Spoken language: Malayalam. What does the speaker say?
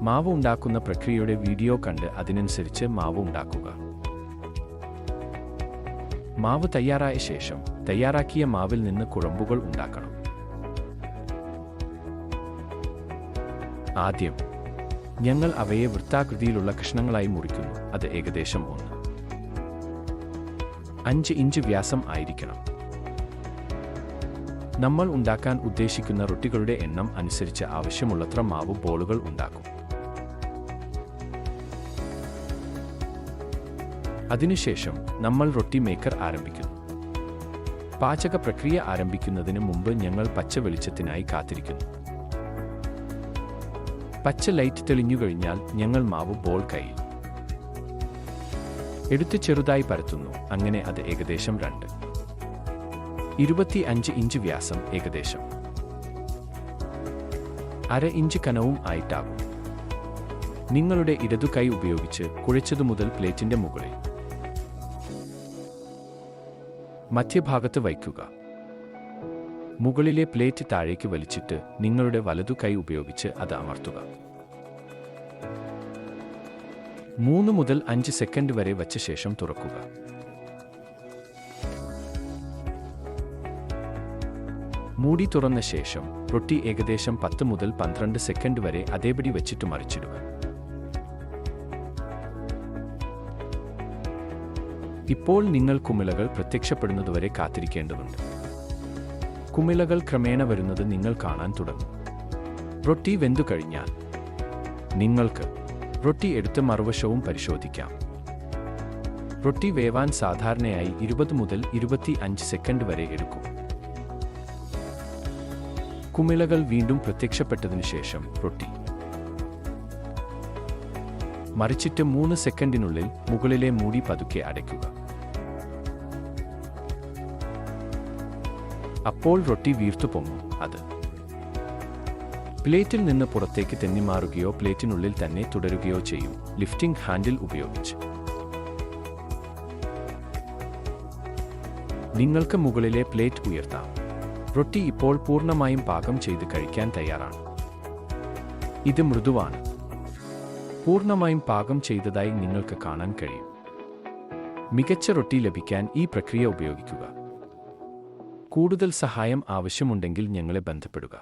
മാവ് ഉണ്ടാക്കുന്ന പ്രക്രിയയുടെ വീഡിയോ കണ്ട് അതിനനുസരിച്ച് മാവ് ഉണ്ടാക്കുക. മാവ് തയ്യാറായ ശേഷം തയ്യാറാക്കിയ മാവിൽ നിന്ന് കുഴമ്പുകൾ ഉണ്ടാക്കണം. ആദ്യം ഞങ്ങൾ അവയെ വൃത്താകൃതിയിലുള്ള കഷ്ണങ്ങളായി മുറിക്കുന്നു. അത് ഏകദേശം ഒന്ന്. അഞ്ച് ഇഞ്ച് വ്യാസം ആയിരിക്കണം. നമ്മൾ ഉണ്ടാക്കാൻ ഉദ്ദേശിക്കുന്ന റൊട്ടികളുടെ എണ്ണം അനുസരിച്ച് ആവശ്യമുള്ളത്ര മാവ് ബോളുകൾ ഉണ്ടാക്കും. അതിനുശേഷം നമ്മൾ റൊട്ടി മേക്കർ ആരംഭിക്കുന്നു. പാചക പ്രക്രിയ ആരംഭിക്കുന്നതിന് മുമ്പ് ഞങ്ങൾ പച്ച വെളിച്ചത്തിനായി കാത്തിരിക്കുന്നു. പച്ച ലൈറ്റ് തെളിഞ്ഞു കഴിഞ്ഞാൽ ഞങ്ങൾ മാവ് ബോൾ കയ്യിൽ. എടുത്ത് ചെറുതായി പരത്തുന്നു. അങ്ങനെ അത് ഏകദേശം രണ്ട്. ഇരുപത്തി അഞ്ച് ഇഞ്ച് വ്യാസം ഏകദേശം. അര ഇഞ്ച് കനവും ആയിട്ടാകും. നിങ്ങളുടെ ഇടതു കൈ ഉപയോഗിച്ച് കുഴച്ചതു മുതൽ പ്ലേറ്റിന്റെ മുകളിൽ. മധ്യഭാഗത്ത് വയ്ക്കുക. മുകളിലെ പ്ലേറ്റ് താഴേക്ക് വലിച്ചിട്ട് നിങ്ങളുടെ വലതു കൈ ഉപയോഗിച്ച് അത് അമർത്തുക. മൂന്ന് മുതൽ അഞ്ച് സെക്കൻഡ് വരെ വച്ച ശേഷം തുറക്കുക. മൂടി തുറന്ന ശേഷം റൊട്ടി ഏകദേശം പത്ത് മുതൽ പന്ത്രണ്ട് സെക്കൻഡ് വരെ അതേപടി വെച്ചിട്ട് മറിച്ചിടുക. ഇപ്പോൾ നിങ്ങൾ കുമിളകൾ പ്രത്യക്ഷപ്പെടുന്നതുവരെ കാത്തിരിക്കേണ്ടതുണ്ട്. കുമിളകൾ ക്രമേണ വരുന്നത് നിങ്ങൾ കാണാൻ തുടങ്ങും. റൊട്ടി വെന്തു കഴിഞ്ഞാൽ നിങ്ങൾക്ക് റൊട്ടി എടുത്ത് മറുവശവും പരിശോധിക്കാം. റൊട്ടി വേവാൻ സാധാരണയായി ഇരുപത് മുതൽ ഇരുപത്തി അഞ്ച് സെക്കൻഡ് വരെ എടുക്കും. കുമിളകൾ വീണ്ടും പ്രത്യക്ഷപ്പെട്ടതിനു ശേഷം റൊട്ടി. മറിച്ചിട്ട് മൂന്ന് സെക്കൻഡിനുള്ളിൽ മുകളിലെ മൂടി പതുക്കെ അടയ്ക്കുക. അപ്പോൾ റൊട്ടി വീർത്തു പൊങ്ങും അത്. പ്ലേറ്റിൽ നിന്ന് പുറത്തേക്ക് തെന്നിമാറുകയോ പ്ലേറ്റിനുള്ളിൽ തന്നെ തുടരുകയോ ചെയ്യും ലിഫ്റ്റിംഗ് ഹാൻഡിൽ ഉപയോഗിച്ച്. നിങ്ങൾക്ക് മുകളിലെ പ്ലേറ്റ് ഉയർത്താം. റൊട്ടി ഇപ്പോൾ പൂർണമായും പാകം ചെയ്ത് കഴിക്കാൻ തയ്യാറാണ്. ഇത് മൃദുവാണ്. പൂർണമായും പാകം ചെയ്തതായി നിങ്ങൾക്ക് കാണാൻ കഴിയും. മികച്ച റൊട്ടി ലഭിക്കാൻ ഈ പ്രക്രിയ ഉപയോഗിക്കുക. കൂടുതൽ സഹായം ആവശ്യമുണ്ടെങ്കിൽ ഞങ്ങളെ ബന്ധപ്പെടുക